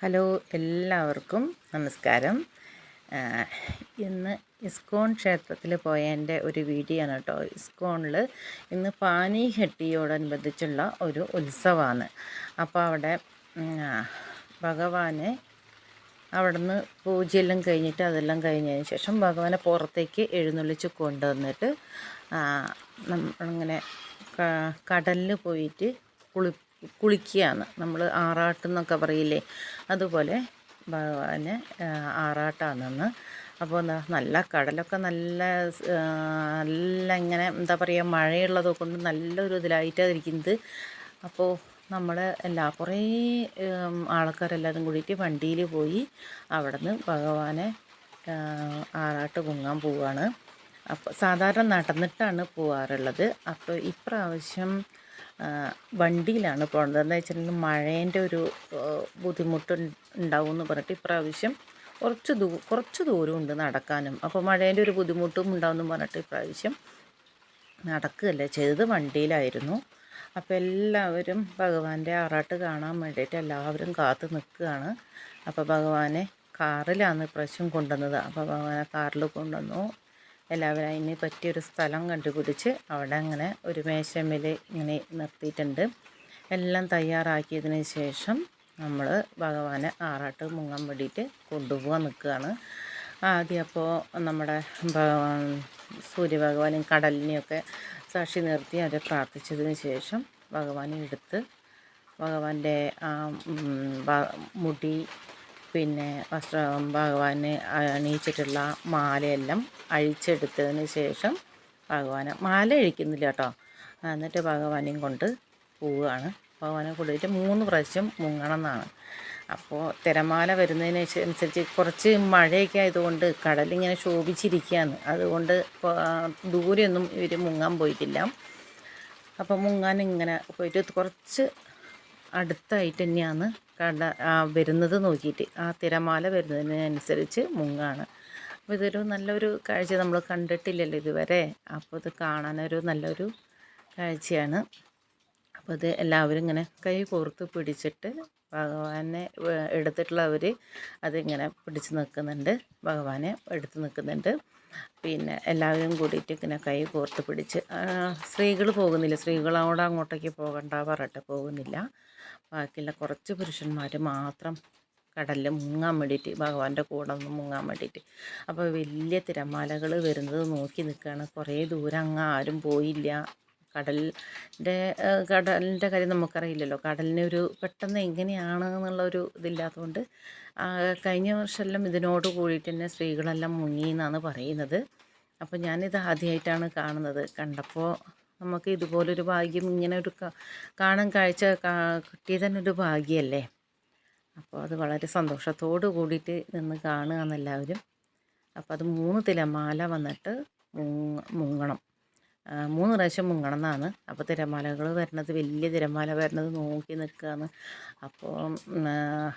Hello എല്ലാവർക്കും നമസ്കാരം. ഇന്ന് ഇസ്കോൺ ക്ഷേത്രത്തിൽ പോയതിന്റെ ഒരു വീഡിയോ ആണ് കേട്ടോ. ഇസ്കോണിൽ ഇന്ന് പാനിഹെട്ടിയോടനുബന്ധിച്ചുള്ള ഒരു ഉത്സവമാണ് അപ്പോൾ അവിടെ ഭഗവാനെ അവിടുന്ന് പൂജയെല്ലാം കഴിഞ്ഞിട്ട് അതെല്ലാം കഴിഞ്ഞതിന് ശേഷം ഭഗവാനെ പുറത്തേക്ക് എഴുന്നള്ളിച്ച് കൊണ്ടുവന്നിട്ട് നമ്മളിങ്ങനെ നം- ഇങ്ങനെ ക- കടലിൽ പോയിട്ട് കുളി കുളിക്കുകയാണ്. നമ്മൾ ആറാട്ടെന്നൊക്കെ പറയില്ലേ? അതുപോലെ ഭഗവാനെ ആറാട്ടാണെന്ന്. അപ്പോൾ എന്താ നല്ല കടലൊക്കെ നല്ല നല്ല ഇങ്ങനെ എന്താ പറയുക മഴയുള്ളത് കൊണ്ട് നല്ലൊരു ഇതിലായിട്ടാണ് ഇരിക്കുന്നത് അപ്പോൾ നമ്മൾ എല്ലാ കുറേ ആൾക്കാരെല്ലാവരും കൂടിയിട്ട് വണ്ടിയിൽ പോയി അവിടെ നിന്ന് ഭഗവാനെ ആറാട്ട് പൊങ്ങാൻ പോവുകയാണ് അപ്പോൾ സാധാരണ നടന്നിട്ടാണ് പോവാറുള്ളത്. അപ്പോൾ ഇപ്രാവശ്യം വണ്ടിയിലാണ് പോകുന്നത് എന്താ വെച്ചിട്ടുണ്ടെങ്കിൽ മഴേന്റെ ഒരു ബുദ്ധിമുട്ട് ഉണ്ടാവും എന്ന് പറഞ്ഞിട്ട് ഇപ്രാവശ്യം കുറച്ച് ദൂ കുറച്ച് ദൂരമുണ്ട് നടക്കാനും. അപ്പോൾ മഴേന്റെ ഒരു ബുദ്ധിമുട്ടും ഉണ്ടാവും എന്ന് പറഞ്ഞിട്ട് ഇപ്രാവശ്യം നടക്കുകയല്ല? ചെയ്തത് വണ്ടിയിലായിരുന്നു. അപ്പോൾ എല്ലാവരും ഭഗവാന്റെ ആറാട്ട് കാണാൻ വേണ്ടിയിട്ട് എല്ലാവരും കാത്തു നിൽക്കുകയാണ്. അപ്പോൾ ഭഗവാനെ കാറിലാണ് ഇപ്രാവശ്യം കൊണ്ടുവന്നത്. അപ്പോൾ ഭഗവാനെ കാറിൽ കൊണ്ടുവന്നു. എല്ലാവരും അതിന് പറ്റിയൊരു സ്ഥലം കണ്ടുപിടിച്ച് അവിടെ അങ്ങനെ ഒരു മേശമേൽ ഇങ്ങനെ നിർത്തിയിട്ടുണ്ട്. എല്ലാം തയ്യാറാക്കിയതിന് ശേഷം നമ്മൾ ഭഗവാനെ ആറാട്ട് മുങ്ങാൻ വേണ്ടിയിട്ട് കൊണ്ടുപോകാൻ നിൽക്കുകയാണ്. ആദ്യം അപ്പോൾ നമ്മുടെ സൂര്യഭഗവാനും കടലിനെയൊക്കെ സാക്ഷി നിർത്തി അവരെ പ്രാർത്ഥിച്ചതിന് ശേഷം ഭഗവാനെ എടുത്ത് ഭഗവാന്റെ മുടി പിന്നെ വസ്ത്രം ഭഗവാന് അണിയിച്ചിട്ടുള്ള മാലയെല്ലാം അഴിച്ചെടുത്തതിന് ശേഷം ഭഗവാനെ മാല അഴിക്കുന്നില്ല കേട്ടോ. എന്നിട്ട് ഭഗവാനെയും കൊണ്ട് പോവുകയാണ്. ഭഗവാനെ കൊണ്ടുപോയിട്ട് മൂന്ന് പ്രാവശ്യം മുങ്ങണം എന്നാണ് അപ്പോൾ തിരമാല വരുന്നതിന് അനുസരിച്ച് കുറച്ച് മഴയൊക്കെ ആയതുകൊണ്ട് കടലിങ്ങനെ ശോഭിച്ചിരിക്കുകയാണ്. അതുകൊണ്ട് ദൂരെയൊന്നും ഇവർ മുങ്ങാൻ പോയിട്ടില്ല. അപ്പോൾ മുങ്ങാൻ ഇങ്ങനെ പോയിട്ട് കുറച്ച് അടുത്തായിട്ട് തന്നെയാണ് ആ, വരുന്നത് നോക്കിയിട്ട് ആ തിരമാല വരുന്നതിനനുസരിച്ച് മുങ്ങാണ്. അപ്പോൾ ഇതൊരു നല്ലൊരു കാഴ്ച നമ്മൾ കണ്ടിട്ടില്ലല്ലോ ഇതുവരെ. അപ്പോൾ ഇത് കാണാനൊരു നല്ലൊരു കാഴ്ചയാണ്. അപ്പോൾ ഇത് എല്ലാവരും ഇങ്ങനെ കൈ കോർത്ത് പിടിച്ചിട്ട് ഭഗവാനെ എടുത്തിട്ടുള്ളവർ അതിങ്ങനെ പിടിച്ച് നിൽക്കുന്നുണ്ട്. ഭഗവാനെ എടുത്ത് നിൽക്കുന്നുണ്ട്. പിന്നെ എല്ലാവരും കൂടിയിട്ട് ഇങ്ങനെ കൈ കോർത്ത് പിടിച്ച് സ്ത്രീകൾ പോകുന്നില്ല. സ്ത്രീകളോട് അങ്ങോട്ടേക്ക് പോകണ്ട പറഞ്ഞിട്ട് പോകുന്നില്ല. ബാക്കിയുള്ള കുറച്ച് പുരുഷന്മാർ മാത്രം കടലിൽ മുങ്ങാൻ വേണ്ടിയിട്ട് ഭഗവാന്റെ കൂടെ ഒന്ന് മുങ്ങാൻ വേണ്ടിയിട്ട്. അപ്പോൾ വലിയ തിരമാലകൾ വരുന്നത് നോക്കി നിൽക്കുകയാണ് കുറേ ദൂരം അങ്ങ് ആരും പോയില്ല. കടലിന്റെ കടലിന്റെ കാര്യം നമുക്കറിയില്ലല്ലോ. കടലിനെ ഒരു പെട്ടെന്ന് എങ്ങനെയാണ് എന്നുള്ളൊരു ഇതില്ലാത്തതുകൊണ്ട് ആ, കഴിഞ്ഞ വർഷമെല്ലാം ഇതിനോട് കൂടിയിട്ട് തന്നെ സ്ത്രീകളെല്ലാം മുങ്ങി എന്നാണ് പറയുന്നത്. അപ്പോൾ ഞാനിത് ആദ്യമായിട്ടാണ് കാണുന്നത്. കണ്ടപ്പോൾ നമുക്ക് ഇതുപോലൊരു ഭാഗ്യം ഇങ്ങനെ ഒരു കാണാൻ കാഴ്ച കിട്ടിയത് തന്നെ ഒരു ഭാഗ്യമല്ലേ അപ്പോൾ അത് വളരെ സന്തോഷത്തോട് കൂടിയിട്ട് നിന്ന് കാണുക എന്നെല്ലാവരും. അപ്പോൾ അത് മൂന്ന് തിലമാല വന്നിട്ട് മുങ്ങ മുങ്ങണം. മൂന്ന് പ്രാവശ്യം മുങ്ങണമെന്നാണ്. അപ്പോൾ തിരമാലകൾ വരണത് വലിയ തിരമാല വരണത് നോക്കി നിൽക്കുകയാണ് അപ്പോൾ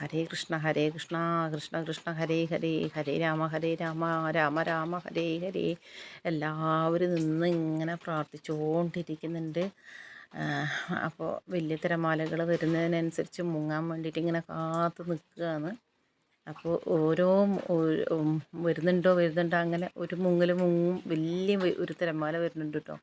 ഹരേ കൃഷ്ണ ഹരേ കൃഷ്ണ കൃഷ്ണ കൃഷ്ണ ഹരേ ഹരേ ഹരേ രാമ ഹരേ രാമ രാമ രാമ ഹരേ ഹരേ. എല്ലാവരും നിന്ന് ഇങ്ങനെ പ്രാർത്ഥിച്ചുകൊണ്ടിരിക്കുന്നുണ്ട്. അപ്പോൾ വലിയ തിരമാലകൾ വരുന്നതിനനുസരിച്ച് മുങ്ങാൻ വേണ്ടിയിട്ട് ഇങ്ങനെ കാത്തു നിൽക്കുകയാണ്. അപ്പോൾ ഓരോ വരുന്നുണ്ടോ വരുന്നുണ്ടോ അങ്ങനെ ഒരു മുങ്ങൽ മുങ്ങും വലിയ ഒരു തിരമാല വരുന്നുണ്ട് കേട്ടോ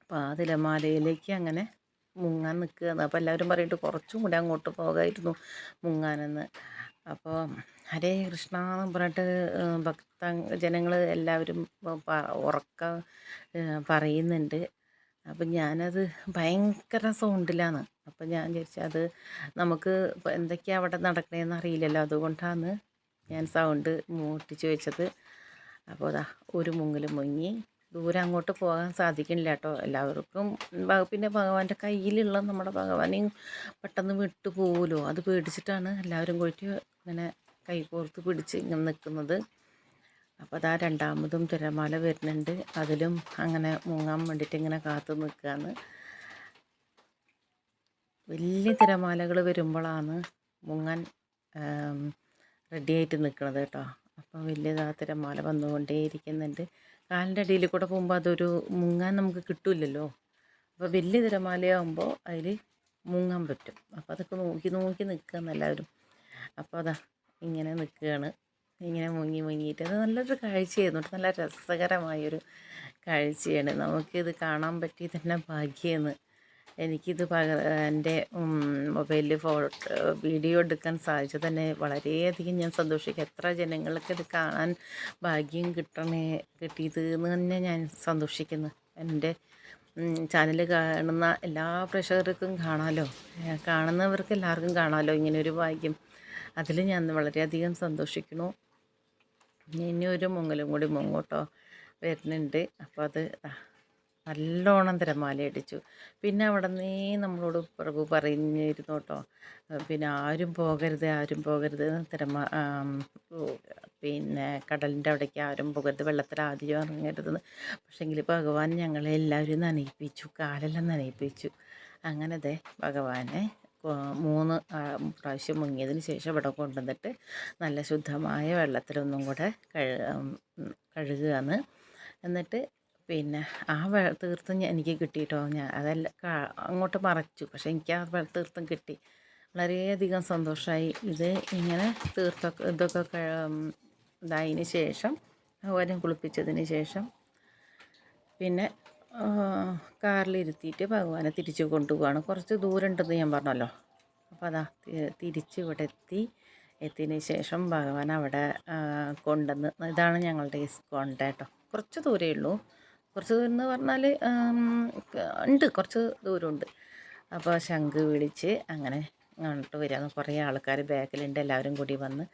അപ്പോൾ ആ തിരമാലയിലേക്ക് അങ്ങനെ മുങ്ങാൻ നിൽക്കുകയാണ് അപ്പോൾ എല്ലാവരും പറയുന്നുണ്ട് കുറച്ചും കൂടെ അങ്ങോട്ട് പോകായിരുന്നു മുങ്ങാനെന്ന്. അപ്പോൾ ഹരേ കൃഷ്ണ എന്ന് പറഞ്ഞിട്ട് ഭക്ത ജനങ്ങൾ എല്ലാവരും ഉറക്ക പറയുന്നുണ്ട്. അപ്പം ഞാനത് ഭയങ്കര സൗണ്ടിലാണ്. അപ്പം ഞാൻ വിചാരിച്ചു അത് നമുക്ക് എന്തൊക്കെയാണ് അവിടെ നടക്കണതെന്ന് അറിയില്ലല്ലോ. അതുകൊണ്ടാണ് ഞാൻ സൗണ്ട് മൂട്ടിച്ച് വെച്ചത്. അപ്പോൾ അതാ ഒരു മുങ്ങിൽ മുങ്ങി ദൂരെ അങ്ങോട്ട് പോകാൻ സാധിക്കണില്ല കേട്ടോ. എല്ലാവർക്കും പിന്നെ ഭഗവാന്റെ കയ്യിലുള്ള നമ്മുടെ ഭഗവാനെയും പെട്ടെന്ന് വിട്ടു പോകുമല്ലോ അത് പേടിച്ചിട്ടാണ് എല്ലാവരും കൂടി ഇങ്ങനെ കൈ കോർത്ത് പിടിച്ച് ഇങ്ങനെ നിൽക്കുന്നത്. അപ്പോൾ അതാ രണ്ടാമതും തിരമാല വരുന്നുണ്ട്. അതിലും അങ്ങനെ മുങ്ങാൻ വേണ്ടിയിട്ട് ഇങ്ങനെ കാത്തു നിൽക്കുകയാണ് വലിയ തിരമാലകൾ വരുമ്പോഴാണ് മുങ്ങാൻ റെഡി ആയിട്ട് നിൽക്കുന്നത് കേട്ടോ. അപ്പോൾ വലിയതാ തിരമാല വന്നുകൊണ്ടേ ഇരിക്കുന്നുണ്ട് കാലിന്റെ അടിയിൽ കൂടെ പോകുമ്പോൾ അതൊരു മുങ്ങാൻ നമുക്ക് കിട്ടില്ലല്ലോ. അപ്പോൾ വലിയ തിരമാലയാകുമ്പോൾ അതിൽ മുങ്ങാൻ പറ്റും. അപ്പോൾ അതൊക്കെ നോക്കി നോക്കി നിൽക്കുകയെന്ന് എല്ലാവരും. അപ്പോൾ അതാ ഇങ്ങനെ നിൽക്കുകയാണ് ഇങ്ങനെ മുങ്ങി മുങ്ങിയിട്ട്. അത് നല്ലൊരു കാഴ്ചയായിരുന്നു. നല്ല രസകരമായൊരു കാഴ്ചയാണ്. നമുക്കിത് കാണാൻ പറ്റി തന്നെ ഭാഗ്യമെന്ന് എനിക്കിത് പക എന്റെ മൊബൈലിൽ ഫോട്ടോ വീഡിയോ എടുക്കാൻ സാധിച്ചത് തന്നെ വളരെയധികം ഞാൻ സന്തോഷിക്കുക എത്ര ജനങ്ങൾക്ക് ഇത് കാണാൻ ഭാഗ്യം കിട്ടണേ കിട്ടിയത് എന്ന് തന്നെ ഞാൻ സന്തോഷിക്കുന്നു. എന്റെ ചാനൽ കാണുന്ന എല്ലാ പ്രേക്ഷകർക്കും കാണാമല്ലോ കാണുന്നവർക്ക് എല്ലാവർക്കും കാണാമല്ലോ ഇങ്ങനെ ഒരു ഭാഗ്യം. അതിൽ ഞാൻ വളരെയധികം സന്തോഷിക്കുന്നു. ഇനി ഒരു മുങ്ങലും കൂടി മുങ്ങോട്ടോ. വരുന്നുണ്ട്. അപ്പോൾ അത് നല്ലോണം തിരമാല അടിച്ചു പിന്നെ അവിടെ നീ നമ്മളോട് പ്രഭു പറഞ്ഞിരുന്നു കേട്ടോ. പിന്നെ ആരും പോകരുത് ആരും പോകരുത് തിരമാ പിന്നെ കടലിന്റെ അവിടേക്ക് ആരും പോകരുത് വെള്ളത്തിൽ ആദ്യം ഇറങ്ങരുതെന്ന് പക്ഷേങ്കിൽ ഭഗവാൻ ഞങ്ങളെ എല്ലാവരും നനയിപ്പിച്ചു കാലെല്ലാം നനയിപ്പിച്ചു. അങ്ങനെ ദേ ഭഗവാനെ മൂന്ന് പ്രാവശ്യം മുങ്ങിയതിന് ശേഷം ഇവിടെ കൊണ്ടുവന്നിട്ട് നല്ല ശുദ്ധമായ വെള്ളത്തിലൊന്നും കൂടെ കഴു കഴുകുകയാണ് എന്നിട്ട് പിന്നെ ആ തീർത്തും എനിക്ക് കിട്ടിയിട്ടോ. ഞാൻ അതെല്ലാം അങ്ങോട്ട് മറച്ചു. പക്ഷേ എനിക്ക് ആ തീർത്തും കിട്ടി. വളരെയധികം സന്തോഷമായി ഇത് ഇങ്ങനെ തീർത്തൊക്കെ ഇതൊക്കെ ഇതായതിന് ശേഷം ഭഗവാനെ കുളിപ്പിച്ചതിന് ശേഷം. പിന്നെ കാറിലിരുത്തിയിട്ട് ഭഗവാനെ തിരിച്ചു കൊണ്ടുപോവാണ്. കുറച്ച് ദൂരം ഉണ്ടെന്ന് ഞാൻ പറഞ്ഞല്ലോ. അപ്പോൾ അതാ തിരിച്ച് ഇവിടെ എത്തി. എത്തിയതിന് ശേഷം ഭഗവാൻ അവിടെ കൊണ്ടുവന്ന് ഇതാണ് ഞങ്ങളുടെ ഇസ്കോണിന്റെ കേട്ടോ. കുറച്ച് ദൂരമേ ഉള്ളൂ. കുറച്ച് ദൂരം എന്ന് പറഞ്ഞാൽ ഉണ്ട്. കുറച്ച് ദൂരമുണ്ട്. അപ്പോൾ ശംഖ് വിളിച്ച് അങ്ങനെ അങ്ങോട്ട് വരിക. കുറേ ആൾക്കാർ ബാക്കിലുണ്ട്. എല്ലാവരും കൂടി വന്ന്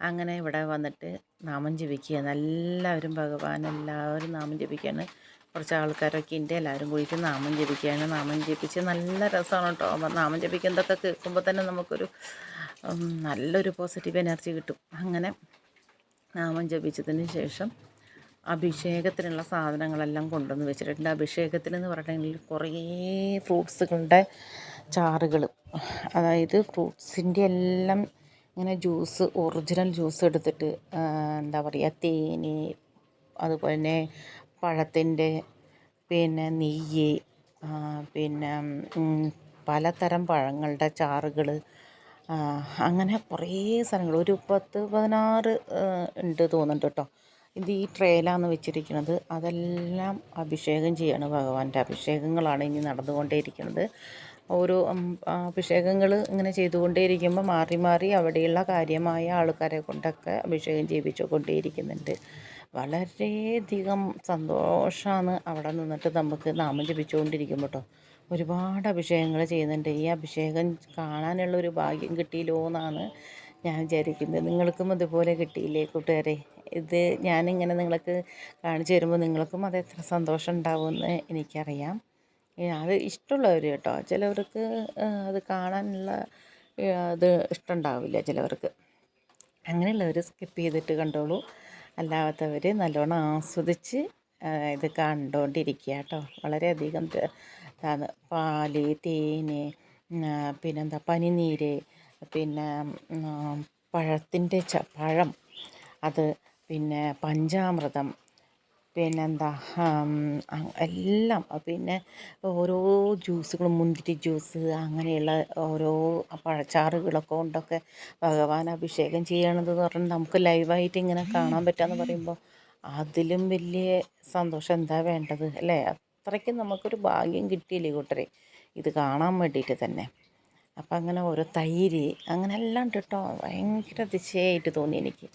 അങ്ങനെ ഇവിടെ വന്നിട്ട് നാമം ജപിക്കുക എല്ലാവരും ഭഗവാൻ എല്ലാവരും നാമം ജപിക്കുകയാണ്. കുറച്ച് ആൾക്കാരൊക്കെ ഉണ്ട് എല്ലാവരും കൂടിയിട്ട് നാമം ജപിക്കുകയാണ് നാമം ജപിച്ച് നല്ല രസമാണ് കേട്ടോ. നാമം ജപിക്കുന്നതൊക്കെ കേൾക്കുമ്പോൾ തന്നെ നമുക്കൊരു നല്ലൊരു പോസിറ്റീവ് എനർജി കിട്ടും. അങ്ങനെ നാമം ജപിച്ചതിന് ശേഷം അഭിഷേകത്തിനുള്ള സാധനങ്ങളെല്ലാം കൊണ്ടുവന്ന് വെച്ചിട്ടുണ്ട്. അഭിഷേകത്തിൽ എന്ന് പറഞ്ഞിട്ടുണ്ടെങ്കിൽ കുറേ ഫ്രൂട്ട്സുകളുടെ ചാറുകൾ അതായത് ഫ്രൂട്ട്സിന്റെ എല്ലാം ഇങ്ങനെ ജ്യൂസ് ഒറിജിനൽ ജ്യൂസ് എടുത്തിട്ട് എന്താ പറയുക തേന് അതുപോലെ തന്നെ പഴത്തിന്റെ പിന്നെ നെയ്യ് പിന്നെ പലതരം പഴങ്ങളുടെ ചാറുകൾ അങ്ങനെ കുറേ സാധനങ്ങൾ. ഒരു പത്ത് പതിനാറ് ഉണ്ട് തോന്നുന്നുണ്ട് കേട്ടോ. ഇത് ഈ ട്രേലാന്ന് വെച്ചിരിക്കുന്നത്. അതെല്ലാം അഭിഷേകം ചെയ്യാണ് ഭഗവാന്റെ. അഭിഷേകങ്ങളാണ് ഇനി നടന്നുകൊണ്ടേയിരിക്കുന്നത്. ഓരോ അഭിഷേകങ്ങൾ ഇങ്ങനെ ചെയ്തുകൊണ്ടേയിരിക്കുമ്പോൾ മാറി മാറി അവിടെയുള്ള കാര്യമായ ആൾക്കാരെ കൊണ്ടൊക്കെ അഭിഷേകം ചെയ്യിപ്പിച്ചുകൊണ്ടേയിരിക്കുന്നുണ്ട്. വളരെയധികം സന്തോഷമാണ് അവിടെ നിന്നിട്ട് നമുക്ക് നാമം ജപിച്ചുകൊണ്ടിരിക്കുമ്പോൾ കേട്ടോ ഒരുപാട് അഭിഷേകങ്ങൾ ചെയ്യുന്നുണ്ട്. ഈ അഭിഷേകം കാണാനുള്ള ഒരു ഭാഗ്യം കിട്ടിയില്ലോ എന്നാണ് ഞാൻ വിചാരിക്കുന്നത്. നിങ്ങൾക്കും അതുപോലെ കിട്ടിയില്ലേ കൂട്ടുകാരെ? ഇത് ഞാനിങ്ങനെ നിങ്ങൾക്ക് കാണിച്ചു തരുമ്പോൾ നിങ്ങൾക്കും അത് എത്ര സന്തോഷം ഉണ്ടാവുമെന്ന് എനിക്കറിയാം. അത് ഇഷ്ടമുള്ളവർ കേട്ടോ. ചിലവർക്ക് അത് കാണാനുള്ള അത് ഇഷ്ടമുണ്ടാവില്ല ചിലവർക്ക്. അങ്ങനെയുള്ളവർ സ്കിപ്പ് ചെയ്തിട്ട് കണ്ടോളൂ. അല്ലാത്തവർ നല്ലോണം ആസ്വദിച്ച് ഇത് കണ്ടുകൊണ്ടിരിക്കുക കേട്ടോ വളരെയധികം ഇതാണ് പാൽ തേന് പിന്നെന്താ പനിനീര് പിന്നെ പഴത്തിന്റെ പഴം അത് പിന്നെ പഞ്ചാമൃതം പിന്നെന്താ എല്ലാം. പിന്നെ ഓരോ ജ്യൂസുകളും മുന്തിരി ജ്യൂസ് അങ്ങനെയുള്ള ഓരോ പഴച്ചാറുകളൊക്കെ കൊണ്ടൊക്കെ ഭഗവാൻ അഭിഷേകം ചെയ്യണത് എന്ന് പറഞ്ഞാൽ നമുക്ക് ലൈവായിട്ട് ഇങ്ങനെ കാണാൻ പറ്റുകയെന്ന് പറയുമ്പോൾ അതിലും വലിയ സന്തോഷം എന്താ വേണ്ടത് അല്ലേ? അത്രയ്ക്ക് നമുക്കൊരു ഭാഗ്യം കിട്ടിയില്ലേ കൂട്ടരെ? ഇത് കാണാൻ വേണ്ടിയിട്ട് തന്നെ. അപ്പം അങ്ങനെ ഓരോ തൈര് അങ്ങനെ എല്ലാം കേട്ടോ ഭയങ്കര അതിശയമായിട്ട് തോന്നി എനിക്ക്.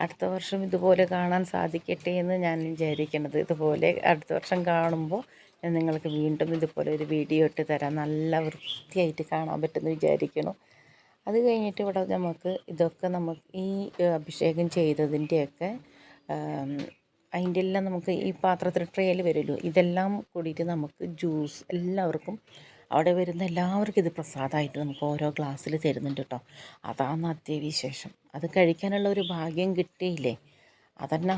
അടുത്ത വർഷം ഇതുപോലെ കാണാൻ സാധിക്കട്ടെ എന്ന് ഞാൻ വിചാരിക്കുന്നത് ഇതുപോലെ അടുത്ത വർഷം കാണുമ്പോൾ ഞാൻ നിങ്ങൾക്ക് വീണ്ടും ഇതുപോലെ ഒരു വീഡിയോ ഇട്ട് തരാം. നല്ല വൃത്തിയായിട്ട് കാണാൻ പറ്റുമെന്ന് വിചാരിക്കുന്നു അത് കഴിഞ്ഞിട്ട് ഇവിടെ നമുക്ക് ഇതൊക്കെ നമുക്ക് ഈ അഭിഷേകം ചെയ്തതിന്റെയൊക്കെ അതിന്റെ എല്ലാം നമുക്ക് ഈ പാത്രത്തിൽ ട്രേയിൽ വരുമല്ലോ. ഇതെല്ലാം കൂടിയിട്ട് നമുക്ക് ജ്യൂസ് എല്ലാവർക്കും അവിടെ വരുന്ന എല്ലാവർക്കും ഇത് പ്രസാദമായിട്ട് നമുക്ക് ഓരോ ഗ്ലാസ്സിൽ തരുന്നുണ്ട് കേട്ടോ. അതാണ് അത്യവിശേഷം അത് കഴിക്കാനുള്ള ഒരു ഭാഗ്യം കിട്ടിയില്ലേ? അതന്നെ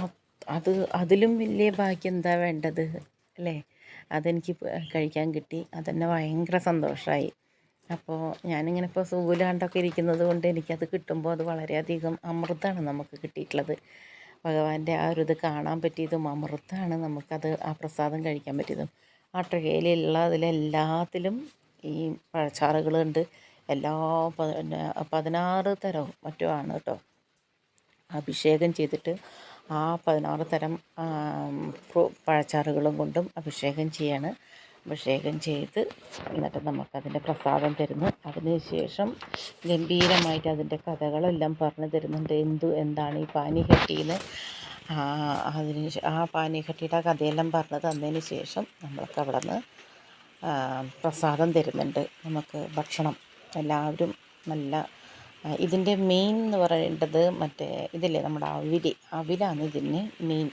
അത് അതിലും വലിയ ഭാഗ്യം എന്താ വേണ്ടത്? അല്ലേ? അതെനിക്ക് കഴിക്കാൻ കിട്ടി. അതെന്നെ ഭയങ്കര സന്തോഷമായി അപ്പോൾ ഞാനിങ്ങനെ ഇപ്പോൾ സൂലാണ്ടൊക്കെ ഇരിക്കുന്നത് കൊണ്ട് എനിക്കത് കിട്ടുമ്പോൾ അത് വളരെയധികം അമൃതമാണ് നമുക്ക് കിട്ടിയിട്ടുള്ളത്. ഭഗവാന്റെ ആ ഒരു ഇത് കാണാൻ പറ്റിയതും അമൃതമാണ് നമുക്കത് ആ പ്രസാദം കഴിക്കാൻ പറ്റിയതും. ആ ട്രേയിലുള്ള അതിലെല്ലാത്തിലും ഈ പഴച്ചാറുകളുണ്ട്. എല്ലാ പിന്നെ പതിനാറ് തരവും മറ്റുമാണ് കേട്ടോ. അഭിഷേകം ചെയ്തിട്ട് ആ പതിനാറ് തരം പഴച്ചാറുകളും കൊണ്ടും അഭിഷേകം ചെയ്യാണ്. അഭിഷേകം ചെയ്ത് എന്നിട്ട് നമുക്കതിന്റെ പ്രസാദം തരുന്നു. അതിനുശേഷം ഗംഭീരമായിട്ട് അതിന്റെ കഥകളെല്ലാം പറഞ്ഞു തരുന്നുണ്ട്. എന്തു എന്താണ് ഈ പാനിഹട്ടിന്ന്? അതിന് ആ പാനിഹട്ടിയുടെ കഥയെല്ലാം പറഞ്ഞു തന്നതിന് ശേഷം നമ്മൾക്ക് അവിടെ നിന്ന് പ്രസാദം തരുന്നുണ്ട്. നമുക്ക് ഭക്ഷണം എല്ലാവരും നല്ല ഇതിന്റെ മെയിൻ എന്ന് പറയേണ്ടത് മറ്റേ ഇതില്ലേ നമ്മുടെ അവിൽ അവിലാണ് ഇതിന് മെയിൻ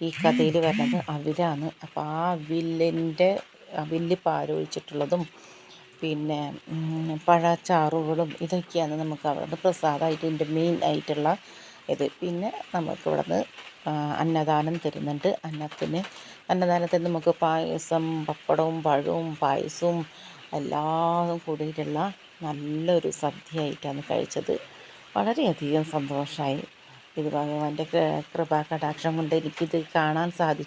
ഈ കഥയിൽ വരുന്നത് അവിലാണ്. അപ്പോൾ ആ അവിലിന്റെ അവിൽ പാലൊഴിച്ചിട്ടുള്ളതും പിന്നെ പഴച്ചാറുകളും ഇതൊക്കെയാണ് നമുക്ക് അവിടെ പ്രസാദമായിട്ട് ഇതിന്റെ മെയിൻ ആയിട്ടുള്ള ഇത്. പിന്നെ നമുക്ക് അന്നദാനം തരുന്നുണ്ട്. അന്നത്തിന് അന്നദാനത്തിന് നമുക്ക് പായസം പപ്പടവും പഴവും പായസവും എല്ലാം കൂടിയിട്ടുള്ള നല്ലൊരു സദ്യയായിട്ടാണ് കഴിച്ചത്. വളരെയധികം സന്തോഷമായി ഇത് ഭഗവാന്റെ കൃപാ കടാക്ഷം കൊണ്ട് എനിക്കിത് കാണാൻ സാധിച്ചു.